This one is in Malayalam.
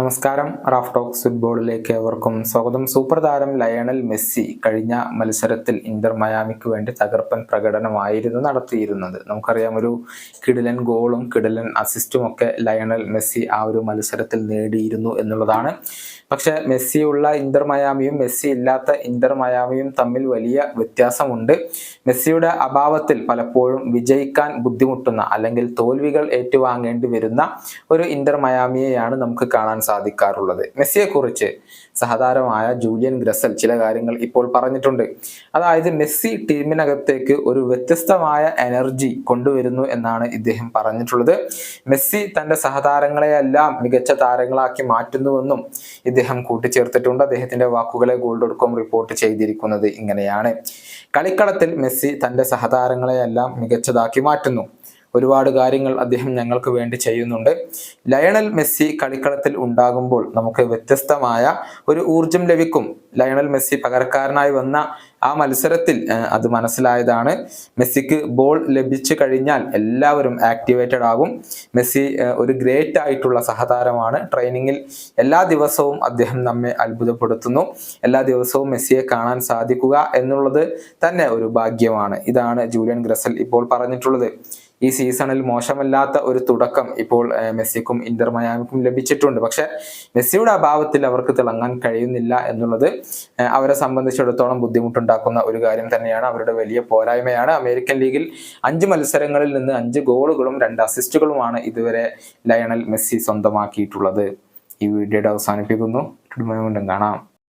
നമസ്കാരം. റാഫ് ടോക്സ് ഫുട്ബോളിലേക്ക് ഏവർക്കും സ്വാഗതം. സൂപ്പർ താരം ലയണൽ മെസ്സി കഴിഞ്ഞ മത്സരത്തിൽ ഇന്റർ മയാമിക്ക് വേണ്ടി തകർപ്പൻ പ്രകടനമായിരുന്നു നടത്തിയിരുന്നത്. നമുക്കറിയാം ഒരു കിടിലൻ ഗോളും കിടിലൻ അസിസ്റ്റും ഒക്കെ ലയണൽ മെസ്സി ആ ഒരു മത്സരത്തിൽ നേടിയിരുന്നു എന്നുള്ളതാണ്. പക്ഷെ മെസ്സിയുള്ള ഇന്റർ മയാമിയും മെസ്സി ഇല്ലാത്ത ഇന്റർ മയാമിയും തമ്മിൽ വലിയ വ്യത്യാസമുണ്ട്. മെസ്സിയുടെ അഭാവത്തിൽ പലപ്പോഴും വിജയിക്കാൻ ബുദ്ധിമുട്ടുന്ന അല്ലെങ്കിൽ തോൽവികൾ ഏറ്റുവാങ്ങേണ്ടി വരുന്ന ഒരു ഇന്റർ മയാമിയെയാണ് നമുക്ക് കാണാൻ സാധിക്കാറുള്ളത്. മെസ്സിയെക്കുറിച്ച് സഹതാരമായ ജൂലിയൻ ഗ്രസൽ ചില കാര്യങ്ങൾ ഇപ്പോൾ പറഞ്ഞിട്ടുണ്ട്. അതായത് മെസ്സി ടീമിനകത്തേക്ക് ഒരു വ്യത്യസ്തമായ എനർജി കൊണ്ടുവരുന്നു എന്നാണ് ഇദ്ദേഹം പറഞ്ഞിട്ടുള്ളത്. മെസ്സി തന്റെ സഹതാരങ്ങളെയെല്ലാം മികച്ച താരങ്ങളാക്കി മാറ്റുന്നുവെന്നും ഇദ്ദേഹം കൂട്ടിച്ചേർത്തിട്ടുണ്ട്. അദ്ദേഹത്തിന്റെ വാക്കുകളെ ഗോൾ ഡോട്ട് കോം റിപ്പോർട്ട് ചെയ്തിരിക്കുന്നത് ഇങ്ങനെയാണ്. കളിക്കളത്തിൽ മെസ്സി തന്റെ സഹതാരങ്ങളെയെല്ലാം മികച്ചതാക്കി മാറ്റുന്നു. ഒരുപാട് കാര്യങ്ങൾ അദ്ദേഹം ഞങ്ങൾക്ക് വേണ്ടി ചെയ്യുന്നുണ്ട്. ലയണൽ മെസ്സി കളിക്കളത്തിൽ ഉണ്ടാകുമ്പോൾ നമുക്ക് വ്യത്യസ്തമായ ഒരു ഊർജം ലഭിക്കും. ലയണൽ മെസ്സി പകരക്കാരനായി വന്ന ആ മത്സരത്തിൽ അത് മനസ്സിലായതാണ്. മെസ്സിക്ക് ബോൾ ലഭിച്ചു കഴിഞ്ഞാൽ എല്ലാവരും ആക്ടിവേറ്റഡ് ആകും. മെസ്സി ഒരു ഗ്രേറ്റ് ആയിട്ടുള്ള സഹതാരമാണ്. ട്രെയിനിങ്ങിൽ എല്ലാ ദിവസവും അദ്ദേഹം നമ്മെ അത്ഭുതപ്പെടുത്തുന്നു. എല്ലാ ദിവസവും മെസ്സിയെ കാണാൻ സാധിക്കുക എന്നുള്ളത് തന്നെ ഒരു ഭാഗ്യമാണ്. ഇതാണ് ജൂലിയൻ ഗ്രസൽ ഇപ്പോൾ പറഞ്ഞിട്ടുള്ളത്. ഈ സീസണിൽ മോശമല്ലാത്ത ഒരു തുടക്കം ഇപ്പോൾ മെസ്സിക്കും ഇന്റർ മയാമിക്കും ലഭിച്ചിട്ടുണ്ട്. പക്ഷെ മെസ്സിയുടെ അഭാവത്തിൽ അവർക്ക് തിളങ്ങാൻ കഴിയുന്നില്ല എന്നുള്ളത് അവരെ സംബന്ധിച്ചിടത്തോളം ബുദ്ധിമുട്ടുണ്ടാക്കുന്ന ഒരു കാര്യം തന്നെയാണ്. അവരുടെ വലിയ പോരായ്മയാണ്. അമേരിക്കൻ ലീഗിൽ അഞ്ച് മത്സരങ്ങളിൽ നിന്ന് അഞ്ച് ഗോളുകളും രണ്ട് അസിസ്റ്റുകളുമാണ് ഇതുവരെ ലയണൽ മെസ്സി സ്വന്തമാക്കിയിട്ടുള്ളത്. ഈ വീഡിയോയുടെ അവസാനിപ്പിക്കുന്നു. കാണാം.